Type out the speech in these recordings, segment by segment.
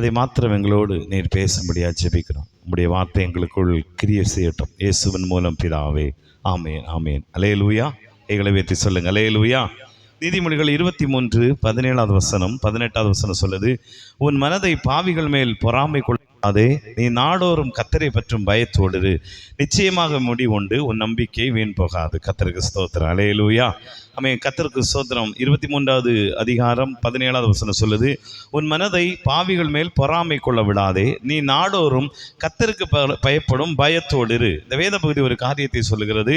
அதை மாத்திரம் எங்களோடு நீர் பேசும்படியாக ஜெபிக்கிறோம். உங்களுடைய வார்த்தை எங்களுக்குள் கிரிய செய்யட்டும். இயேசுவின் மூலம் பிதாவே ஆமேன் ஆமேன். அலேலூயா எங்களை வைத்து சொல்லுங்க அலேலூயா நீதிமொழிகள் இருபத்தி மூன்று பதினேழாவது வசனம் பதினெட்டாவது வசனம் சொல்லுது உன் மனதை பாவிகள் மேல் பொறாமை கொள்ளாதே நீ நாடோறும் கத்தரை பற்றும் பயத்தோடு நிச்சயமாக முடி உண்டு உன் நம்பிக்கை வீண் போகாது. கத்தருக்கு ஸ்தோத்திரம். அலேலூயா அமே கத்தருக்கு ஸ்தோத்திரம். இருபத்தி மூன்றாவது அதிகாரம் பதினேழாவது வசனம் சொல்லுது உன் மனதை பாவிகள் மேல் பொறாமை கொள்ள விடாதே. நீ நாடோறும் கத்தருக்கு பயப்படும் பயத்தோடு இரு. இந்த வேத பகுதி ஒரு காரியத்தை சொல்லுகிறது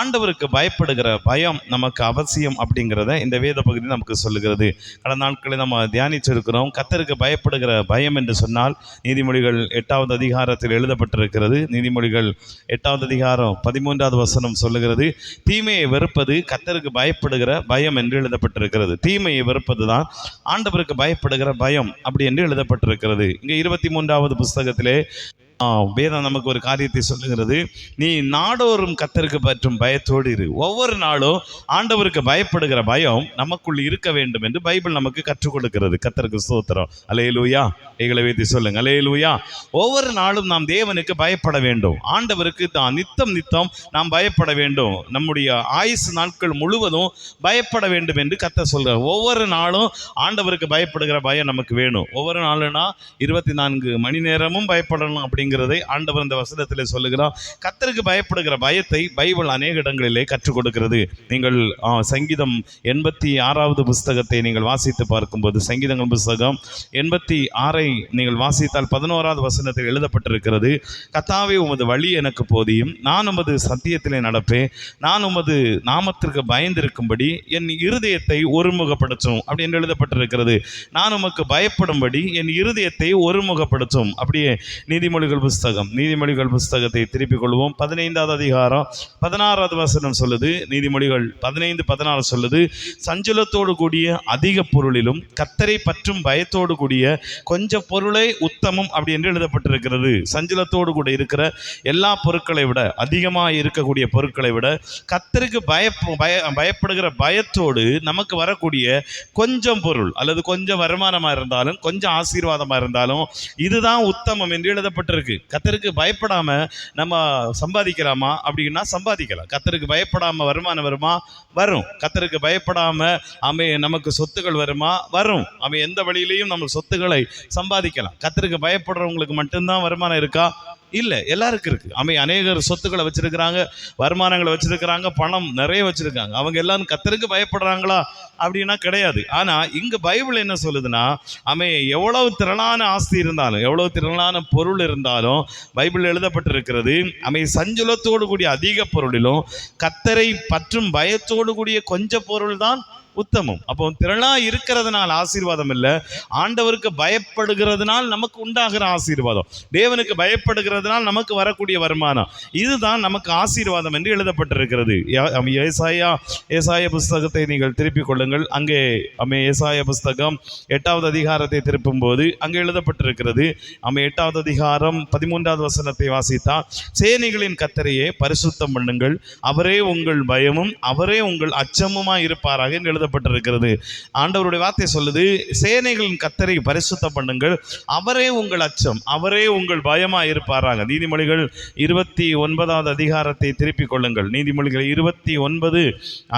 ஆண்டவருக்கு பயப்படுகிற பயம் நமக்கு அவசியம் அப்படிங்கிறத இந்த வேத பகுதி நமக்கு சொல்லுகிறது. கடந்த நாட்களில் நம்ம தியானிச்சிருக்கிறோம் கத்தருக்கு பயப்படுகிற பயம் என்று சொன்னால் நீதிமொழிகள் எட்டாவது அதிகாரத்தில் எழுதப்பட்டிருக்கிறது. நீதிமொழிகள் எட்டாவது அதிகாரம் பதிமூன்றாவது வசனம் சொல்லுகிறது தீமையை வெறுப்பது கத்தருக்கு பயப்ப பயப்படுகிற பயம் என்று எழுதப்பட்டிருக்கிறது. தீமையை வெறுப்பது தான் ஆண்டவருக்கு பயப்படுகிற பயம் அப்படி என்று எழுதப்பட்டிருக்கிறது. இங்கே இருபத்தி மூன்றாவது புஸ்தகத்திலே வேதம் நமக்கு ஒரு காரியத்தை சொல்லுகிறது. நீ நாடோறும் கத்தருக்கு பற்றும் பயத்தோடு இரு. ஒவ்வொரு நாளும் ஆண்டவருக்கு பயப்படுகிற பயம் நமக்குள் இருக்க வேண்டும் என்று பைபிள் நமக்கு கற்றுக் கொடுக்கிறது. கத்தருக்கு சோத்திரம் அலையலூயா எங்களை வைத்து சொல்லுங்க. அலையலூயா ஒவ்வொரு நாளும் நாம் தேவனுக்கு பயப்பட வேண்டும். ஆண்டவருக்கு தான் நித்தம் நித்தம் நாம் பயப்பட வேண்டும். நம்முடைய ஆயுசு நாட்கள் முழுவதும் பயப்பட வேண்டும் என்று கத்த சொல்கிறார் ஒவ்வொரு நாளும் ஆண்டவருக்கு பயப்படுகிற பயம் நமக்கு வேணும். ஒவ்வொரு நாளுனா இருபத்தி நான்கு மணி நேரமும் பயப்படணும் அப்படிங்கிறதை ஆண்டவர் இந்த வசனத்தில் சொல்லுகிறார். கத்தருக்கு பயப்படுகிற பயத்தை பைபிள் அநேக இடங்களிலே கற்றுக் கொடுக்கிறது. நீங்கள் சங்கீதம் எண்பத்தி ஆறாவது புஸ்தகத்தை நீங்கள் வாசித்து பார்க்கும்போது சங்கீதங்கள் புஸ்தகம் எண்பத்தி ஆறை நீங்கள் வாசித்தால் பதினோராவது வசனத்தில் எழுதப்பட்டிருக்கிறது. கத்தாவே உமது வழி எனக்கு போதியும். நான் உமது சத்தியத்திலே நடப்பேன். நான் உமது நாமத்திற்கு பயந்திருக்கும்படி என் இருதயத்தை ஒருமுகப்படுத்தும் அப்படி என்று எழுதப்பட்டிருக்கிறது. நான் உமக்கு பயப்படும்படி என் இருதயத்தை ஒருமுகப்படுத்தும். அப்படியே நீதிமொழிகள் புஸ்தகம் நீதிமொழிகள் புஸ்தகத்தை திருப்பிக் கொள்வோம். பதினைந்தாவது அதிகாரம் பதினாறாவது வசனம் சொல்லுது. நீதிமொழிகள் பதினைந்து பதினாறு சொல்லுது. சஞ்சலத்தோடு கூடிய அதிக பொருளிலும் கத்தரை பற்றும் பயத்தோடு கூடிய கொஞ்ச பொருளை உத்தமம் அப்படி என்று எழுதப்பட்டிருக்கிறது. சஞ்சலத்தோடு கூட இருக்கிற எல்லா பொருட்களை விட அதிகமாக இருக்கக்கூடிய பொருட்களை விட கத்தருக்கு பய பய பயப்படுகிற பயத்தோடு நமக்கு வரக்கூடிய கொஞ்சம் பொருள் அல்லது கொஞ்சம் வருமானமாக இருந்தாலும் கொஞ்சம் ஆசீர்வாதமாக இருந்தாலும் இதுதான் உத்தமம் என்று எழுதப்பட்டிருக்கு கத்தருக்கு பயப்படாம நம்ம சம்பாதிக்கலாமா? அப்படின்னா சம்பாதிக்கலாம். கத்தருக்கு பயப்படாம வருமானம் வருமா? வரும். கத்தருக்கு பயப்படாம அமை நமக்கு சொத்துக்கள் வருமா? வரும். அவை எந்த வழியிலையும் நம்ம சொத்துக்களை சம்பாதிக்கலாம். கத்தருக்கு பயப்படுறவங்களுக்கு மட்டும்தான் வருமானம் இருக்கா? இல்லை எல்லாருக்கும் இருக்குது அமை அநேகர் சொத்துக்களை வச்சுருக்கிறாங்க வருமானங்களை வச்சுருக்கிறாங்க பணம் நிறைய வச்சுருக்காங்க. அவங்க எல்லாரும் கத்தருக்கு பயப்படுறாங்களா? அப்படின்னா கிடையாது. ஆனால் இங்கே பைபிள் என்ன சொல்லுதுன்னா அமை எவ்வளவு திரளான ஆஸ்தி இருந்தாலும் எவ்வளவு திரளான பொருள் இருந்தாலும் பைபிள் எழுதப்பட்டிருக்கிறது அமை சஞ்சலத்தோடு கூடிய அதிக பொருளிலும் கத்தரை பற்றும் பயத்தோடு கூடிய கொஞ்ச பொருள் தான் உத்தமம். அப்போ திரளா இருக்கிறதுனால ஆசீர்வாதம் இல்லை. ஆண்டவருக்கு பயப்படுகிறதுனால் நமக்கு உண்டாகிற ஆசீர்வாதம். தேவனுக்கு பயப்படுகிறதுனால் நமக்கு வரக்கூடிய வருமானம். இதுதான் நமக்கு ஆசீர்வாதம் என்று எழுதப்பட்டிருக்கிறது. ஏசாயா ஏசாய புஸ்தகத்தை நீங்கள் திருப்பிக் கொள்ளுங்கள். அங்கே அம்மே ஏசாய புஸ்தகம் எட்டாவது அதிகாரத்தை திருப்பும் போது அங்கே எழுதப்பட்டிருக்கிறது. அம்மே எட்டாவது அதிகாரம் பதிமூன்றாவது வசனத்தை வாசித்தால் சேனைகளின் கத்தரையே பரிசுத்தம் பண்ணுங்கள். அவரே உங்கள் பயமும் அவரே உங்கள் அச்சமுமாய் இருப்பாராக என்று எழுதப்பட்டிருக்கிறது. ஆண்டவருடைய வார்த்தை சொல்லுது சேனைகளின் கத்தரை பரிசுத்தம் பண்ணுங்கள். அவரே உங்கள் அச்சம் அவரே உங்கள் பயமாக இருப்பாராக. நீதிமொழிகள் இருபத்தி ஒன்பதாவது அதிகாரத்தை திருப்பிக் கொள்ளுங்கள். நீதிமொழிகள் இருபத்தி ஒன்பது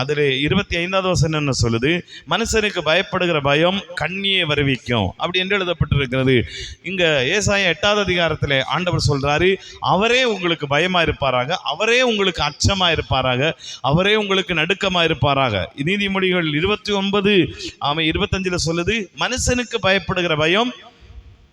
அதில் இருபத்தி ஐந்தாவது வசனம் என்ன சொல்லுது? மனுஷனுக்கு பயப்படுகிற பயம் கண்ணியை வருவிக்கும். அப்படி என்று எழுதப்பட்டிருக்கிறது. இங்கே ஏசாயம் எட்டாவது அதிகாரத்தில் ஆண்டவர் சொல்கிறாரு அவரே உங்களுக்கு பயமாக இருப்பாராக அவரே உங்களுக்கு அச்சமாக இருப்பாராக அவரே உங்களுக்கு நடுக்கமாக இருப்பாராக. நீதிமொழிகள் இருபத்தி ஒன்பது அவன் இருபத்தஞ்சில் சொல்லுது மனுஷனுக்கு பயப்படுகிற பயம்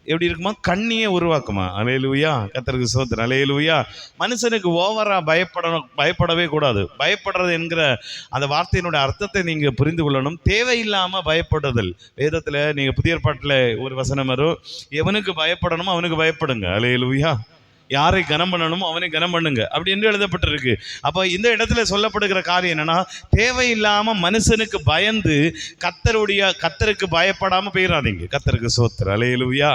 எப்படி இருக்குமா? கண்ணியை உருவாக்குமா? அலையலூயா கத்தருக்கு சோத்திரம். அலையலூயா மனுஷனுக்கு ஓவரா பயப்படணும் பயப்படவே கூடாது. பயப்படுறது என்கிற அந்த வார்த்தையினுடைய அர்த்தத்தை நீங்க புரிந்து கொள்ளணும். தேவையில்லாம பயப்படுதல். வேதத்துல நீங்க புதிய பாட்டில் ஒரு வசனம் வரும். எவனுக்கு பயப்படணுமோ அவனுக்கு பயப்படுங்க. அலையலூயா யாரை கனம் பண்ணணுமோ அவனை கனம் பண்ணுங்க. அப்படி என்று எழுதப்பட்டிருக்கு. அப்போ இந்த இடத்துல சொல்லப்படுகிற காரியம் என்னன்னா தேவையில்லாமல் மனுஷனுக்கு பயந்து கத்தருடைய கத்தருக்கு பயப்படாமல் போயிடாதீங்க கத்தருக்கு சோத்திர அலையலுவியா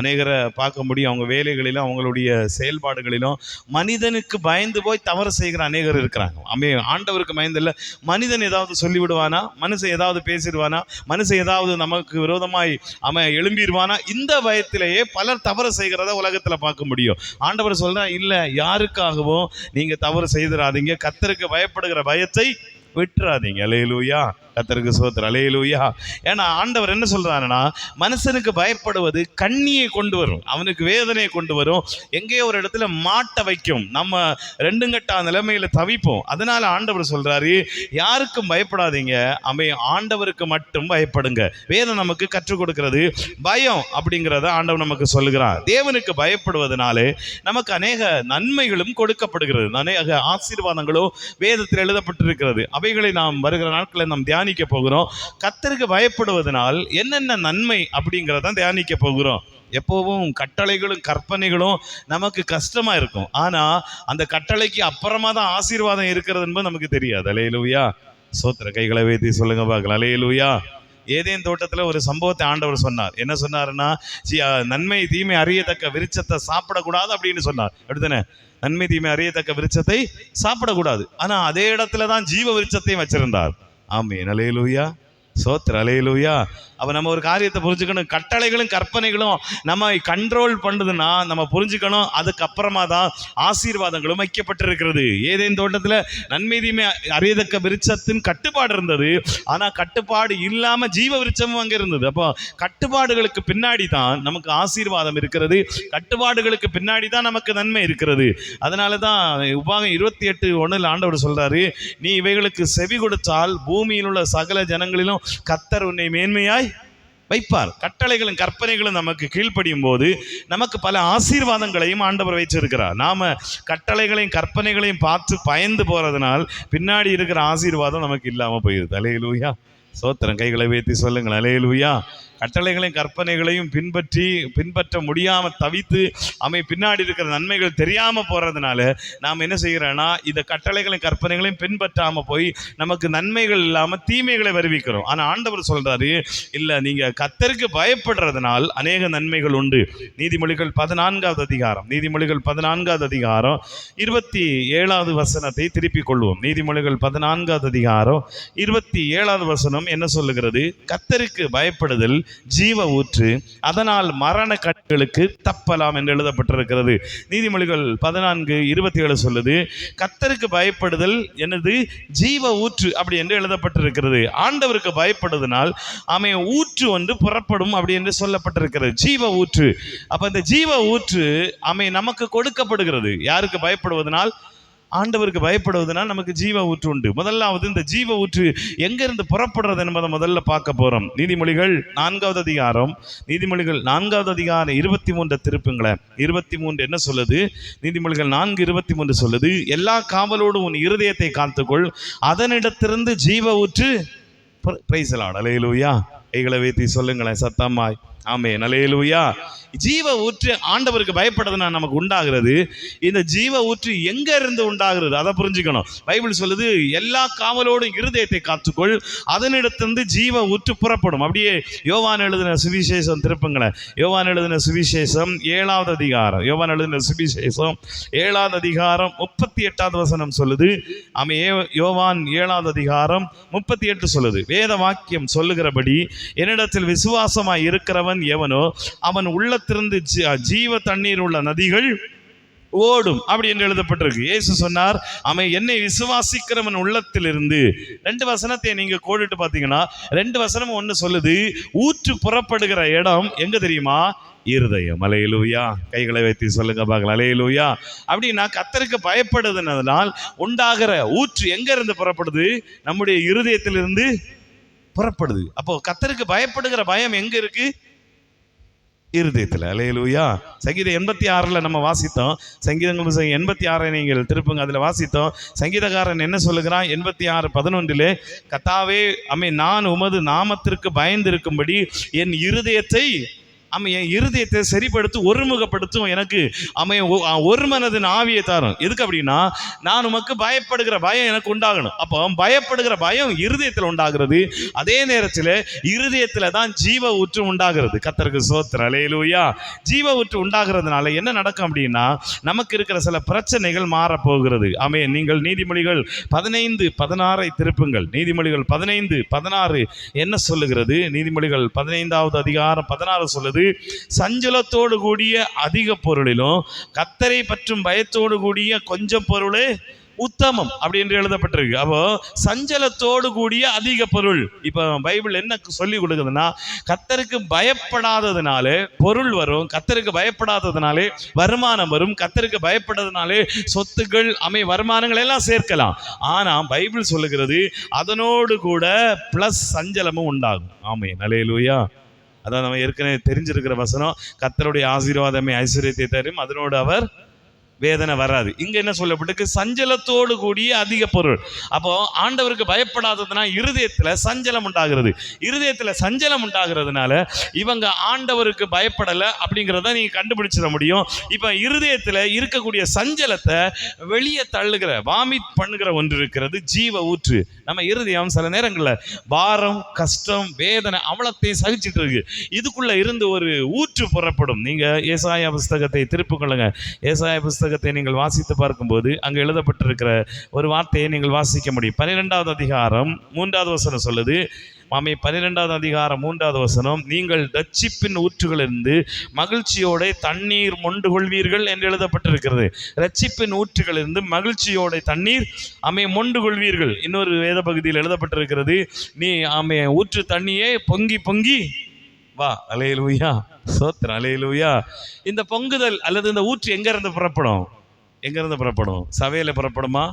அநேகரை பார்க்க முடியும். அவங்க வேலைகளிலும் அவங்களுடைய செயல்பாடுகளிலும். மனிதனுக்கு பயந்து போய் தவறு செய்கிற அநேகர் இருக்கிறாங்க. அமே ஆண்டவருக்கு பயந்து இல்லை மனிதன் ஏதாவது சொல்லிவிடுவானா? மனுஷன் ஏதாவது பேசிடுவானா? மனுஷன் ஏதாவது நமக்கு விரோதமாய் அவன் எழும்பிடுவானா? இந்த பயத்திலேயே பலர் தவறு செய்கிறத உலகத்தில் பார்க்க முடியும். ஆண்டவர் சொல்கிறா இல்லை யாருக்காகவும் நீங்கள் தவறு செய்திடாதீங்க கத்தருக்கு பயப்படுகிற பயத்தை விட்டுறாதீங்க. லேலூயா கத்தருக்கு சோத்திர அலையலூயா ஏன்னா ஆண்டவர் என்ன சொல்கிறாருன்னா மனுஷனுக்கு பயப்படுவது கண்ணியை கொண்டு வரும். அவனுக்கு வேதனையை கொண்டு வரும். எங்கேயோ ஒரு இடத்துல மாட்ட வைக்கும். நம்ம ரெண்டும் கட்டா தவிப்போம். அதனால் ஆண்டவர் சொல்கிறாரு யாருக்கும் பயப்படாதீங்க. அவை ஆண்டவருக்கு மட்டும் பயப்படுங்க. வேதம் நமக்கு கற்றுக் கொடுக்கிறது. பயம் அப்படிங்கிறத ஆண்டவர் நமக்கு சொல்லுகிறார். தேவனுக்கு பயப்படுவதனாலே நமக்கு அநேக நன்மைகளும் கொடுக்கப்படுகிறது. அநேக ஆசீர்வாதங்களும் வேதத்தில் எழுதப்பட்டிருக்கிறது. அவைகளை நாம் வருகிற நாட்களில் நாம் தியானிக்க போகிறோம். கத்தருக்கு பயப்படுவதனால் என்னென்ன நன்மை அப்படிங்கிறத தியானிக்க போகிறோம். எப்போவும் கட்டளைகளும் கற்பனைகளும் நமக்கு கஷ்டமா இருக்கும். ஆனா அந்த கட்டளைக்கு அப்புறமா தான் ஆசீர்வாதம் இருக்கிறது என்பது நமக்கு தெரியாது. அலையலூயா. சோத்திர கைகளை வைத்தி சொல்லுங்க பார்க்கலாம். அலையலூயா. ஏதேன் தோட்டத்தில் ஒரு சம்பவத்தை ஆண்டவர் சொன்னார். என்ன சொன்னாருன்னா நன்மை தீமை அறியத்தக்க விருச்சத்தை சாப்பிடக்கூடாது அப்படின்னு சொன்னார். அப்படித்தானே? நன்மை தீமை அறியத்தக்க விருச்சத்தை சாப்பிடக்கூடாது. ஆனா அதே இடத்துல தான் ஜீவ விருச்சத்தையும் வச்சிருந்தார். ஆமே நலையலூயா சோத்திர அலையலூயா. அப்போ நம்ம ஒரு காரியத்தை புரிஞ்சுக்கணும். கட்டளைகளும் கற்பனைகளும் நம்ம கண்ட்ரோல் பண்ணுதுன்னா நம்ம புரிஞ்சுக்கணும். அதுக்கப்புறமா தான் ஆசீர்வாதங்களும் வைக்கப்பட்டிருக்கிறது ஏதேன் தோட்டத்தில் நன்மை தீமை அறியதக்க விருட்சத்தின் கட்டுப்பாடு இருந்தது. ஆனால் கட்டுப்பாடு இல்லாமல் ஜீவ விருட்சமும் அங்கே இருந்தது. அப்போ கட்டுப்பாடுகளுக்கு பின்னாடி தான் நமக்கு ஆசீர்வாதம் இருக்கிறது. கட்டுப்பாடுகளுக்கு பின்னாடி தான் நமக்கு நன்மை இருக்கிறது. அதனால தான் உபாகம் இருபத்தி எட்டு ஒன்றில் ஆண்டவர் சொல்கிறாரு நீ இவைகளுக்கு செவி கொடுத்தால் பூமியில் உள்ள சகல ஜனங்களிலும் கத்தர் உன்னை மேன்மையாய் வைப்பார். கட்டளைகளும் கற்பனைகளும் நமக்கு கீழ்ப்படியும் போது நமக்கு பல ஆசீர்வாதங்களையும் ஆண்டவர் வைச்சிருக்கிறார் நாம் கட்டளைகளையும் கற்பனைகளையும் பார்த்து பயந்து போகிறதுனால் பின்னாடி இருக்கிற ஆசீர்வாதம் நமக்கு இல்லாமல் போயிருது. அலையலூயா. சோத்திரம் கைகளை வைத்து சொல்லுங்கள். அலையலூயா. கட்டளைகளையும் கற்பனைகளையும் பின்பற்றி பின்பற்ற முடியாமல் தவித்து அவை பின்னாடி இருக்கிற நன்மைகள் தெரியாமல் போகிறதுனால நாம் என்ன செய்கிறோன்னா இந்த கட்டளைகளையும் கற்பனைகளையும் பின்பற்றாமல் போய் நமக்கு நன்மைகள் இல்லாமல் தீமைகளை வருவிக்கிறோம். ஆனால் ஆண்டவர் சொல்கிறாரு இல்லை நீங்கள் கத்தருக்கு பயப்படுறதுனால் அநேக நன்மைகள் உண்டு. நீதிமொழிகள் பதினான்காவது அதிகாரம் நீதிமொழிகள் பதினான்காவது அதிகாரம் இருபத்தி ஏழாவது வசனத்தை திருப்பிக் கொள்வோம். நீதிமொழிகள் பதினான்காவது அதிகாரம் இருபத்தி ஏழாவது வசனம் என்ன சொல்லுகிறது? கத்தருக்கு பயப்படுதல் ஜீவ ஊற்று அதனால் மரண கட்டுகளுக்கு தப்பலாம் என்று எழுதப்பட்டிருக்கிறது. நீதிமொழிகள் பதினான்கு இருபத்தி ஏழு சொல்லுது கத்தருக்கு பயப்படுதல் எனது ஜீவ ஊற்று அப்படி என்று எழுதப்பட்டிருக்கிறது. ஆண்டவருக்கு பயப்படுவதனால் அவன் ஊற்று ஒன்று புறப்படும் அப்படி என்று சொல்லப்பட்டிருக்கிறது. ஜீவ ஊற்று. அப்போ இந்த ஜீவ ஊற்று அமை நமக்கு கொடுக்கப்படுகிறது. யாருக்கு பயப்படுவதனால்? ஆண்டவருக்கு பயப்படுவதுனால் நமக்கு ஜீவ ஊற்று உண்டு. முதலாவது இந்த ஜீவ ஊற்று எங்கிருந்து புறப்படுறது என்பதை முதல்ல பார்க்க போகிறோம் நீதிமொழிகள் நான்காவது அதிகாரம் நீதிமொழிகள் நான்காவது அதிகாரம் இருபத்தி மூன்று திருப்புங்களேன் இருபத்தி மூன்று என்ன சொல்லுது? நீதிமொழிகள் நான்கு இருபத்தி மூன்று சொல்லுது எல்லா காவலோடும் உன் இருதயத்தை காத்துக்கொள் அதனிடத்திலிருந்து ஜீவ ஊற்று பிரைசலாடலையிலூயா எங்களை வைத்து சொல்லுங்களேன் சத்தம்மாய் ஆமே நலையலூயா ஜீவ ஊற்று ஆண்டவருக்கு பயப்படுறதுனா நமக்கு உண்டாகிறது. இந்த ஜீவ ஊற்று எங்க இருந்து உண்டாகிறது? அதை புரிஞ்சுக்கணும். பைபிள் சொல்லுது எல்லா காவலோடும் இருதயத்தை காத்துக்கொள். அதனிடத்திலிருந்து ஜீவ ஊற்று புறப்படும். அப்படியே யோவான் எழுதின சுவிசேஷம் திருப்புங்களேன். யோவான் எழுதின சுவிசேஷம் ஏழாவது அதிகாரம். யோவான் எழுதின சுவிசேஷம் ஏழாவது அதிகாரம் முப்பத்தி எட்டாவது வசனம் சொல்லுது. ஆமே யோவான் ஏழாவது அதிகாரம் முப்பத்தி எட்டு சொல்லுது. வேத வாக்கியம் சொல்லுகிறபடி என்னிடத்தில் விசுவாசமாய் இருக்கிறவன் எவனோ அவன் உள்ளத்திலிருந்து ஜீவ தண்ணீர் உள்ள நதிகள் ஓடும் அப்படி என்று எழுதப்பட்டிருக்கு. இயேசு சொன்னார் அவன் என்னை விசுவாசிக்கிறவன் உள்ளத்திலிருந்து ரெண்டு வசனத்தை நீங்க கோடிட்டு பார்த்தீங்கன்னா ரெண்டு வசனம் ஒன்று சொல்லுது ஊற்று புறப்படுகிற இடம் எங்க தெரியுமா? இருதயம். அலையலூயா. கைகளை வைத்து சொல்லுங்க பார்க்கலாம். அலையலூயா. அப்படின்னா கத்தருக்கு பயப்படுதுனதுனால் உண்டாகிற ஊற்று எங்க இருந்து புறப்படுது? நம்முடைய இருதயத்திலிருந்து புறப்படுது. அப்போ கத்தருக்கு பயப்படுகிற பயம் எங்க இருக்கு? இருதயத்தில். அலையலூயா சங்கீதம் எண்பத்தி ஆறில் நம்ம வாசித்தோம். சங்கீதங்கள் எண்பத்தி ஆறை நீங்கள் திருப்புங்க அதில் வாசித்தோம். சங்கீதக்காரன் என்ன சொல்லுகிறான்? எண்பத்தி ஆறு பதினொன்றிலே கத்தாவே அம்மே நான் உமது நாமத்திற்கு பயந்திருக்கும்படி என் இருதயத்தை அவன் என் இருதயத்தை சரிப்படுத்தும் ஒருமுகப்படுத்தும் எனக்கு அவன் ஒ- ஒரு மனதின் ஆவியை தரும். எதுக்கு அப்படின்னா நான் உமக்கு பயப்படுகிற பயம் எனக்கு உண்டாகணும். அப்போ பயப்படுகிற பயம் இருதயத்தில் உண்டாகிறது. அதே நேரத்தில் இருதயத்தில் தான் ஜீவ ஊற்று உண்டாகிறது. கத்தருக்கு சோத்திர அலையிலூயா ஜீவ ஊற்று உண்டாகிறதுனால என்ன நடக்கும் அப்படின்னா நமக்கு இருக்கிற சில பிரச்சனைகள் மாறப்போகிறது. அமைய நீங்கள் நீதிமொழிகள் பதினைந்து பதினாறை திருப்புங்கள். நீதிமொழிகள் பதினைந்து பதினாறு என்ன சொல்லுகிறது? நீதிமொழிகள் பதினைந்தாவது அதிகாரம் பதினாறு சொல்லுது சஞ்சலத்தோடு கூடிய அதிக பொருளிலும் கத்தரை பற்றும் பயத்தோடு கூடிய கொஞ்சம் பொருளே உத்தமம் அப்படி என்று எழுதப்பட்டிருக்கு. அப்போ சஞ்சலத்தோடு கூடிய அதிக பொருள். இப்போ பைபிள் என்ன சொல்லி கொடுக்குதுன்னா கத்தருக்கு பயப்படாததுனாலே பொருள் வரும் கத்தருக்கு பயப்படாததுனாலே வருமானம் வரும் கத்தருக்கு பயப்படாததுனாலே சொத்துக்கள் அமை வருமானங்கள் எல்லாம் சேர்க்கலாம். ஆனால் பைபிள் சொல்லுகிறது அதனோடு கூட ப்ளஸ் சஞ்சலமும் உண்டாகும். ஆமே நலையிலூயா அதான் நம்ம ஏற்கனவே தெரிஞ்சிருக்கிற வசனம் கத்தருடைய ஆசீர்வாதமே ஐஸ்வர்யத்தை தரும். அதனோடு அவர் வேதனை வராது. இங்கே என்ன சொல்லப்பட்டிருக்கு? சஞ்சலத்தோடு கூடிய அதிக பொருள். அப்போ ஆண்டவருக்கு பயப்படாததுனா இருதயத்தில் சஞ்சலம் உண்டாகிறது. இருதயத்தில் சஞ்சலம் உண்டாகிறதுனால இவங்க ஆண்டவருக்கு பயப்படலை அப்படிங்கிறத நீங்கள் கண்டுபிடிச்சிட முடியும். இப்போ இருதயத்தில் இருக்கக்கூடிய சஞ்சலத்தை வெளியே தள்ளுகிற வாமிட் பண்ணுகிற ஒன்று இருக்கிறது ஜீவ ஊற்று. நம்ம இருதயம் சில நேரங்களில் பாரம் கஷ்டம் வேதனை அவலத்தையும் சகிச்சுட்டு இருக்கு. இதுக்குள்ளே இருந்து ஒரு ஊற்று புறப்படும். நீங்கள் ஏசாய புஸ்தகத்தை திருப்பிக் கொள்ளுங்க. புஸ்தகம் புஸ்தகத்தை நீங்கள் வாசித்து பார்க்கும்போது அங்கே எழுதப்பட்டிருக்கிற ஒரு வார்த்தையை நீங்கள் வாசிக்க முடியும். பன்னிரெண்டாவது அதிகாரம் மூன்றாவது வசனம் சொல்லுது மாமி பன்னிரெண்டாவது அதிகாரம் மூன்றாவது வசனம் நீங்கள் ரட்சிப்பின் ஊற்றுகளிலிருந்து மகிழ்ச்சியோட தண்ணீர் மொண்டு கொள்வீர்கள் என்று எழுதப்பட்டிருக்கிறது. ரட்சிப்பின் ஊற்றுகளிலிருந்து மகிழ்ச்சியோட தண்ணீர் அமை மொண்டு கொள்வீர்கள் இன்னொரு வேத பகுதியில் எழுதப்பட்டிருக்கிறது நீ ஆமே ஊற்று தண்ணியே பொங்கி பொங்கி வா அலையலூயா. சோத்திரம் அலையலூயா. இந்த பொங்குதல் அல்லது இந்த ஊற்று எங்கேருந்து புறப்படும்? எங்கேருந்து புறப்படும்? சபையில் புறப்படுமா?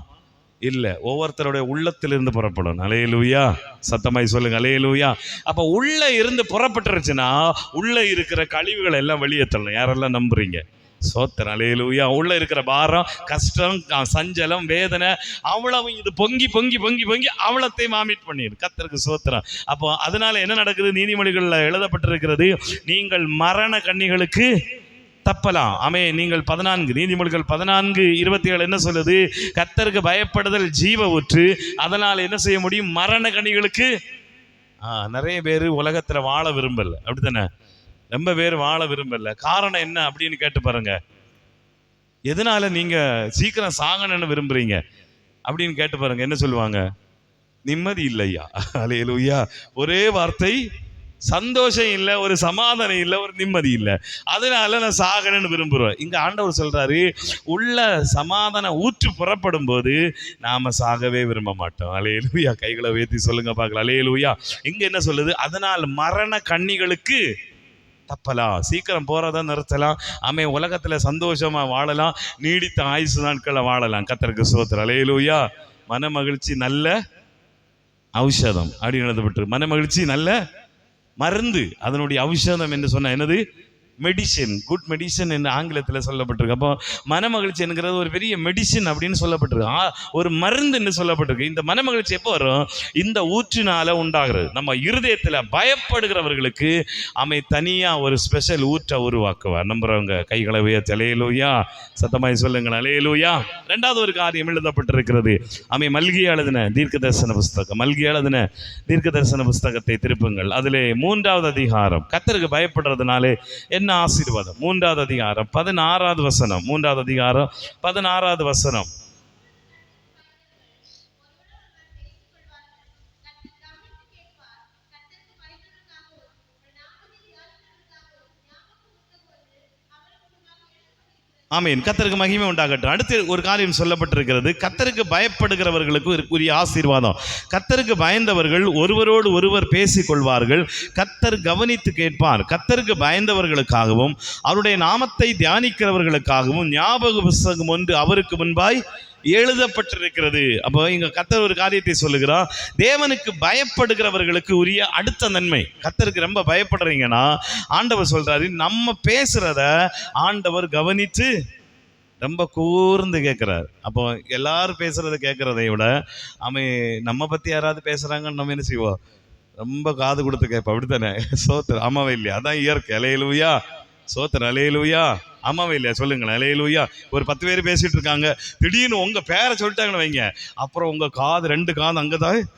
இல்லை ஒவ்வொருத்தருடைய உள்ளத்திலிருந்து புறப்படும். அலையலூயா. சத்தமாய் சொல்லுங்க அலையலூயா. அப்போ உள்ளே இருந்து புறப்பட்டுருச்சுன்னா உள்ளே இருக்கிற கழிவுகளை எல்லாம் வெளியே தள்ளணும். யாரெல்லாம் நம்புறீங்க? சோத்திரம். அலையிலூயா உள்ள இருக்கிற பாரம் கஷ்டம் சஞ்சலம் வேதனை அவ்வளவு இது பொங்கி பொங்கி பொங்கி பொங்கி அவ்வளத்தை மாமிட் பண்ணிடு கத்தருக்கு சோத்திரம். அப்போ அதனால என்ன நடக்குது? நீதிமொழிகளில் எழுதப்பட்டிருக்கிறது நீங்கள் மரண கன்னிகளுக்கு தப்பலாம். ஆமே நீங்கள் பதினான்கு நீதிமொழிகள் பதினான்கு இருபத்தி ஏழு என்ன சொல்லுது? கத்தருக்கு பயப்படுதல் ஜீவ ஊற்று அதனால் என்ன செய்ய முடியும்? மரண கணிகளுக்கு நிறைய பேர் உலகத்தில் வாழ விரும்பல. அப்படித்தானே? ரொம்ப பேர் வாழ விரும்பல. காரணம் என்ன அப்படின்னு கேட்டு பாருங்க. எதனால நீங்க சீக்கிரம் சாகணும்னு விரும்புறீங்க? அப்படின்னு கேட்டு பாருங்க. என்ன சொல்லுவாங்க? நிம்மதி இல்லையா? அலையலுயா ஒரே வார்த்தை சந்தோஷம் இல்லை ஒரு சமாதானம் இல்லை ஒரு நிம்மதி இல்லை. அதனால நான் சாகணும்னு விரும்புகிறோம் இங்கே ஆண்டவர் சொல்கிறாரு உள்ள சமாதான ஊற்று புறப்படும் போது நாம் சாகவே விரும்ப மாட்டோம். அலையலுயா கைகளை உயர்த்தி சொல்லுங்க பார்க்கலாம். அலையலுயா இங்கே என்ன சொல்லுது? அதனால் மரண கன்னிகளுக்கு தப்பலாம். சீக்கிரம் போகிறத நிறுத்தலாம். ஆமே உலகத்தில் சந்தோஷமாக வாழலாம். நீடித்த ஆயுசு நாட்களை வாழலாம். கத்தருக்கு சோத்திர அலையலுயா மன மகிழ்ச்சி நல்ல ஔஷதம் அப்படின்னு எழுதப்பட்டு மன மகிழ்ச்சி நல்ல மருந்து. அதனுடைய ஔஷதம் என்று சொன்ன என்னது? மெடிசின் குட் மெடிசன் என்று ஆங்கிலத்தில் சொல்லப்பட்டிருக்கு. அப்போ மனமகிழ்ச்சி என்கிறது ஒரு பெரிய மெடிசின் அப்படின்னு சொல்லப்பட்டிருக்கு. ஒரு மருந்து என்று சொல்லப்பட்டிருக்கு. இந்த மனமகிழ்ச்சி எப்போ வரும்? இந்த ஊற்றினால உண்டாகிறது. நம்ம இருதயத்தில் பயப்படுகிறவர்களுக்கு அமை தனியாக ஒரு ஸ்பெஷல் ஊற்றை உருவாக்குவார். நம்புறவங்க கைகளை உயர்த்தி அலையலூயா சத்தமாய் சொல்லுங்கள் அலையலூயா? ரெண்டாவது ஒரு காரியம் எழுதப்பட்டிருக்கிறது. அமை மல்கி எழுதின தீர்க்க தரிசன புஸ்தகம். மல்கி எழுதின தீர்க்க தரிசன புஸ்தகத்தை திருப்புங்கள். அதிலே மூன்றாவது அதிகாரம். கத்தருக்கு பயப்படுறதுனாலே என்ன ஆசீர்வாதம்? மூன்றாவது அதிகாரம் பதினாறாவது வசனம். மூன்றாவது அதிகாரம் பதினாறாவது வசனம். ஆமீன். கத்தருக்கு மகிமை உண்டாகட்டும். அடுத்து ஒரு காரியம் சொல்லப்பட்டிருக்கிறது. கத்தருக்கு பயப்படுகிறவர்களுக்கு ஒரு உரிய ஆசீர்வாதம். கத்தருக்கு பயந்தவர்கள் ஒருவரோடு ஒருவர் பேசிக்கொள்வார்கள். கத்தர் கவனித்து கேட்பார். கத்தருக்கு பயந்தவர்களுக்காகவும் அவருடைய நாமத்தை தியானிக்கிறவர்களுக்காகவும் ஞாபக புஸ்தகம் ஒன்று அவருக்கு முன்பாய் எழுதப்பட்டிருக்கிறது. அப்போ இங்க கத்தர் ஒரு காரியத்தை சொல்லுகிறார். தேவனுக்கு பயப்படுகிறவர்களுக்கு உரிய அடுத்த நன்மை. கத்தருக்கு ரொம்ப பயப்படுறீங்கன்னா ஆண்டவர் சொல்றாரு நம்ம பேசுறத ஆண்டவர் கவனித்து ரொம்ப கூர்ந்து கேட்குறாரு. அப்போ எல்லாரும் பேசுறத கேட்குறதை விட அவன் நம்ம பத்தி யாராவது பேசுறாங்கன்னு நம்ம என்ன செய்வோம்? ரொம்ப காது கொடுத்து கேட்போம். அப்படித்தானே? சோத்திர ஆமாவே இல்லையா? அதான் இயற்கை. அலையலுயா. சோத்திர அலையலுயா. ஆமாவே இல்லையா? சொல்லுங்களேன். அலையலுயா ஒரு பத்து பேர் பேசிகிட்டு இருக்காங்க. திடீர்னு உங்கள் பேரை சொல்லிட்டாங்கன்னு வைங்க. அப்புறம் உங்கள் காது ரெண்டு காது அங்கே தான்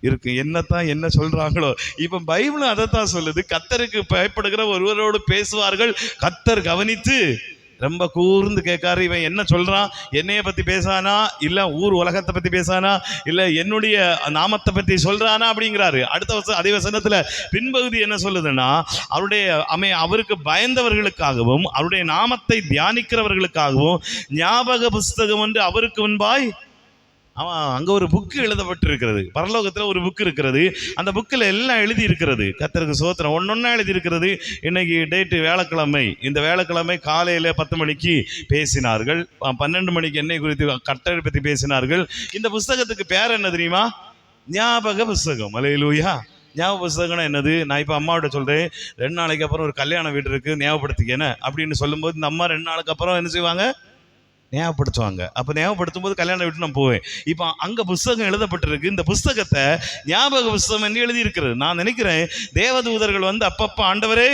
இருக்கு. என்னத்தான் என்ன சொல்றாங்களோ. இப்ப பைபிளும் அதைத்தான் சொல்லுது. கத்தருக்கு பயப்படுகிற ஒருவரோடு பேசுவார்கள். கத்தர் கவனித்து ரொம்ப கூர்ந்து கேட்காரு. இவன் என்ன சொல்கிறான் என்னைய பற்றி பேசானா? இல்லை ஊர் உலகத்தை பற்றி பேசானா? இல்லை என்னுடைய நாமத்தை பற்றி சொல்கிறானா அப்படிங்கிறாரு. அடுத்த வருஷம் அதே வசனத்தில் பின்பகுதி என்ன சொல்லுதுன்னா அவருடைய அமை அவருக்கு பயந்தவர்களுக்காகவும் அவருடைய நாமத்தை தியானிக்கிறவர்களுக்காகவும் ஞாபக புஸ்தகம் என்று அவருக்கு முன்பாய் அவன் அங்கே ஒரு புக்கு எழுதப்பட்டிருக்கிறது. பரலோகத்தில் ஒரு புக் இருக்கிறது. அந்த புக்கில் எல்லாம் எழுதி இருக்கிறது கத்தருக்கு சோத்திரம். ஒன்னொன்னா எழுதி இருக்கிறது இன்னைக்கு டேட்டு வேலைக்கிழமை இந்த வேலைக்கிழமை காலையில் பத்து மணிக்கு பேசினார்கள். பன்னெண்டு மணிக்கு என்னை குறித்து கட்டளை பற்றி பேசினார்கள். இந்த புஸ்தகத்துக்கு பேர் என்ன தெரியுமா? ஞாபக புஸ்தகம். மலையிலூயா ஞாபக புஸ்தகம்னா என்னது? நான் இப்போ அம்மாவோட சொல்கிறேன் ரெண்டு நாளைக்கு அப்புறம் ஒரு கல்யாண வீடு இருக்குது ஞாபகப்படுத்திக்கேன. அப்படின்னு சொல்லும்போது இந்த அம்மா ரெண்டு நாளுக்கு அப்புறம் என்ன செய்வாங்க? ஞாபகப்படுத்துவாங்க. அப்போ ஞாபகப்படுத்தும் போது கல்யாணம் விட்டு நான் போவேன். இப்போ அங்கே புஸ்தகம் எழுதப்பட்டிருக்கு. இந்த புஸ்தகத்தை ஞாபக புஸ்தகம் என்று எழுதியிருக்கிறது. நான் நினைக்கிறேன் தேவதூதர்கள் வந்து அப்பப்போ ஆண்டவரே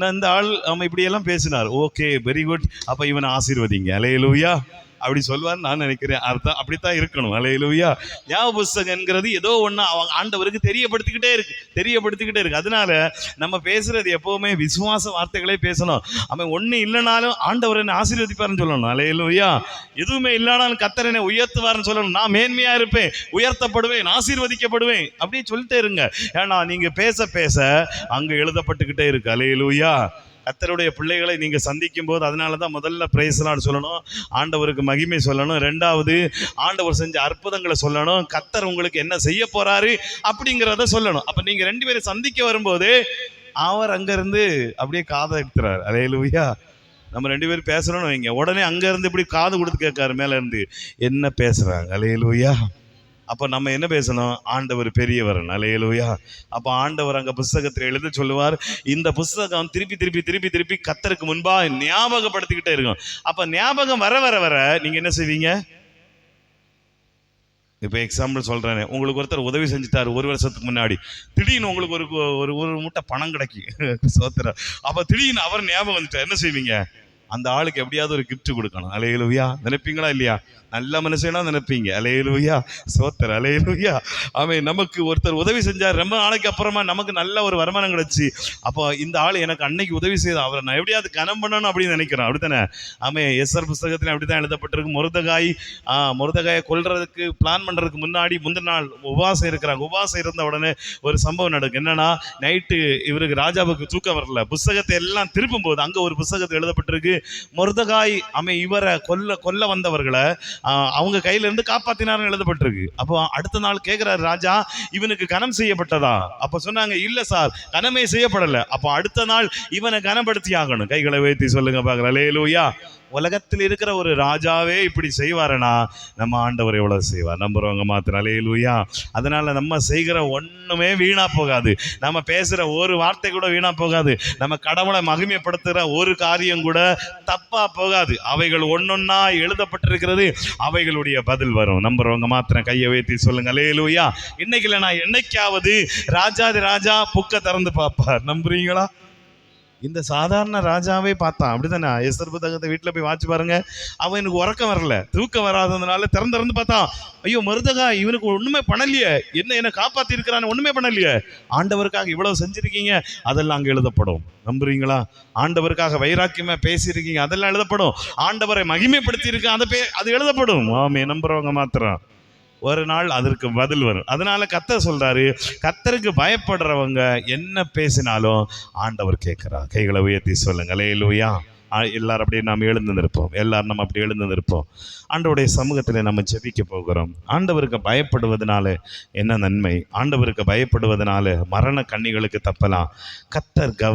நான் இந்த ஆள் அவன் இப்படியெல்லாம் பேசினார். ஓகே வெரி குட் அப்போ இவனை ஆசீர்வதிங்க. அலையலூயா அப்படி சொல்வார்னு நான் நினைக்கிறேன். அர்த்தம். அப்படித்தான் இருக்கணும். அலையலூயா. ஞாபக புஸ்தகம் ஏதோ ஒன்று அவங்க ஆண்டவருக்கு தெரியப்படுத்திக்கிட்டே இருக்கு. தெரியப்படுத்திக்கிட்டே இருக்கு. அதனால நம்ம பேசுறது எப்பவுமே விசுவாச வார்த்தைகளே பேசணும். அவன் ஒன்று இல்லைனாலும் ஆண்டவர் என்ன ஆசீர்வதிப்பாருன்னு சொல்லணும். அலையலூயா. எதுவுமே இல்லைனாலும் கத்தர் என்னை உயர்த்துவாருன்னு சொல்லணும். நான் மேன்மையா இருப்பேன். உயர்த்தப்படுவேன். ஆசீர்வதிக்கப்படுவேன். அப்படின்னு சொல்லிட்டே இருங்க. ஏன்னா நீங்க பேச பேச அங்கே எழுதப்பட்டுக்கிட்டே இருக்கு. அலையலூயா. கத்தருடைய பிள்ளைகளை நீங்கள் சந்திக்கும் போது அதனால தான் முதல்ல பிரைஸ்லான்னு சொல்லணும். ஆண்டவருக்கு மகிமை சொல்லணும். ரெண்டாவது ஆண்டவர் செஞ்ச அற்புதங்களை சொல்லணும். கத்தர் உங்களுக்கு என்ன செய்ய போகிறாரு அப்படிங்கிறத சொல்லணும். அப்போ நீங்கள் ரெண்டு பேரும் சந்திக்க வரும்போது அவர் அங்கேருந்து அப்படியே காதை எடுத்துறாரு. அலையலூயா நம்ம ரெண்டு பேரும் பேசுகிறோன்னு வைங்க. உடனே அங்கேருந்து இப்படி காது கொடுத்து கேட்காரு மேலேருந்து. என்ன பேசுறாங்க? அலையலூயா அப்போ நம்ம என்ன பேசணும்? ஆண்டவர் பெரியவர். அலையலூயா. அப்போ ஆண்டவர் அங்கே புஸ்தகத்தில் எழுத சொல்லுவார் இந்த புஸ்தகம் திருப்பி திருப்பி திருப்பி திருப்பி கத்தருக்கு முன்பாக ஞாபகப்படுத்திக்கிட்டே இருக்கும். அப்போ ஞாபகம் வர வர வர நீங்கள் என்ன செய்வீங்க? இப்போ எக்ஸாம்பிள் சொல்கிறேன் உங்களுக்கு ஒருத்தர் உதவி செஞ்சுட்டார் ஒரு வருஷத்துக்கு முன்னாடி. திடீர்னு உங்களுக்கு ஒரு ஒரு ஒரு மூட்டை பணம் கிடைக்கும் சோத்திர அப்போ திடீர்னு அவர் ஞாபகம் வந்துட்டார் என்ன செய்வீங்க? அந்த ஆளுக்கு எப்படியாவது ஒரு கிஃப்ட் கொடுக்கணும். அலையலுவியா நினைப்பீங்களா இல்லையா? நல்ல மனுஷனா நினைப்பீங்க. அலையலுவியா சோத்தர் அலையலுவியா அவன் நமக்கு ஒருத்தர் உதவி செஞ்சார். ரொம்ப நாளைக்கு அப்புறமா நமக்கு நல்ல ஒரு வருமானம் கிடைச்சி. அப்போ இந்த ஆள் எனக்கு அன்னைக்கு உதவி செய்த அவரை நான் எப்படியாவது கனம் பண்ணணும் அப்படின்னு நினைக்கிறேன். அப்படித்தானே? ஆமே எஸ்ஆர் புஸ்தகத்தில் அப்படி தான் எழுதப்பட்டிருக்கு. முருதகாய் முருதகாயை கொல்றதுக்கு பிளான் பண்ணுறதுக்கு முன்னாடி முந்தின நாள் உபாசம் இருக்கிறாங்க. உபாசம் இருந்த உடனே ஒரு சம்பவம் நடக்கும் என்னன்னா நைட்டு இவருக்கு ராஜாவுக்கு தூக்கம் வரல. புஸ்தகத்தை எல்லாம் திருப்பும் போது அங்கே ஒரு புஸ்தகத்தை எழுதப்பட்டிருக்கு. முருதகாய் அமை இவரை கொல்ல கொல்ல வந்தவர்களை அவங்க கையில இருந்து எழுதப்பட்டிருக்கு. அப்போ அடுத்த நாள் கேட்கிறாரு ராஜா இவனுக்கு கனம் செய்யப்பட்டதா? அப்ப சொன்னாங்க இல்லை சார் கனமே செய்யப்படலை. அப்போ அடுத்த நாள் இவனை கனப்படுத்தி ஆகணும் கைகளை வைத்து சொல்லுங்க பார்க்குறேன். லேலூயா உலகத்தில் இருக்கிற ஒரு ராஜாவே இப்படி செய்வாரனா நம்ம ஆண்டவர் எவ்வளோ செய்வார்? நம்புறவங்க மாத்திரம். அலையலூயா அதனால் நம்ம செய்கிற ஒன்றுமே வீணாக போகாது. நம்ம பேசுகிற ஒரு வார்த்தை கூட வீணாக போகாது. நம்ம கடவுளை மகிமைப்படுத்துகிற ஒரு காரியம் கூட தப்பாக போகாது. அவைகள் ஒன்னொன்னா எழுதப்பட்டிருக்கிறது அவைகளுடைய பதில் வரும். நம்புறவங்க மாத்திரம் கையை வைத்தி சொல்லுங்க. அலையிலுயா இன்னைக்கு நான் என்னைக்காவது ராஜாதி ராஜா புக்கை திறந்து பார்ப்பார். நம்புறீங்களா? இந்த சாதாரண ராஜாவே பார்த்தான் அப்படிதானே எஸ்தர் புத்தகத்தை வீட்டில் போய் வாட்சி பாருங்க. அவன் எனக்கு உறக்கம் வரல. தூக்கம் வராததுனால திறந்து திறந்து பார்த்தான். ஐயோ மருதகா இவனுக்கு ஒன்றுமே பண்ணலையே. என்ன என்ன காப்பாற்றிருக்கிறான்னு இருக்கிறான்னு பண்ணலையே. ஆண்டவருக்காக இவ்வளோ செஞ்சுருக்கீங்க. அதெல்லாம் அங்கே எழுதப்படும். நம்புறீங்களா? ஆண்டவருக்காக வைராக்கியமாக பேசியிருக்கீங்க. அதெல்லாம் எழுதப்படும். ஆண்டவரை மகிமைப்படுத்தி இருக்கு அதை பே அது எழுதப்படும். ஆமே நம்புறவங்க மாத்திரம். ஒரு நாள் அதற்கு பதில் வரும். அதனால கத்தர் சொல்றாரு கத்தருக்கு பயப்படுறவங்க என்ன பேசினாலும் ஆண்டவர் கேட்கிறார். கைகளை உயர்த்தி சொல்லுங்க லேலூயா எல்லாரும் அப்படியே நாம் எழுந்து நிற்போம் எல்லாரும் நம்ம அப்படி எழுந்து நிற்போம் ஆண்டவருடைய சமூகத்தில் நம்ம ஜெபிக்க போகிறோம். ஆண்டவருக்கு பயப்படுவதனால என்ன நன்மை? ஆண்டவருக்கு பயப்படுவதனால மரண கண்ணிகளுக்கு தப்பலாம். கத்தர் கவ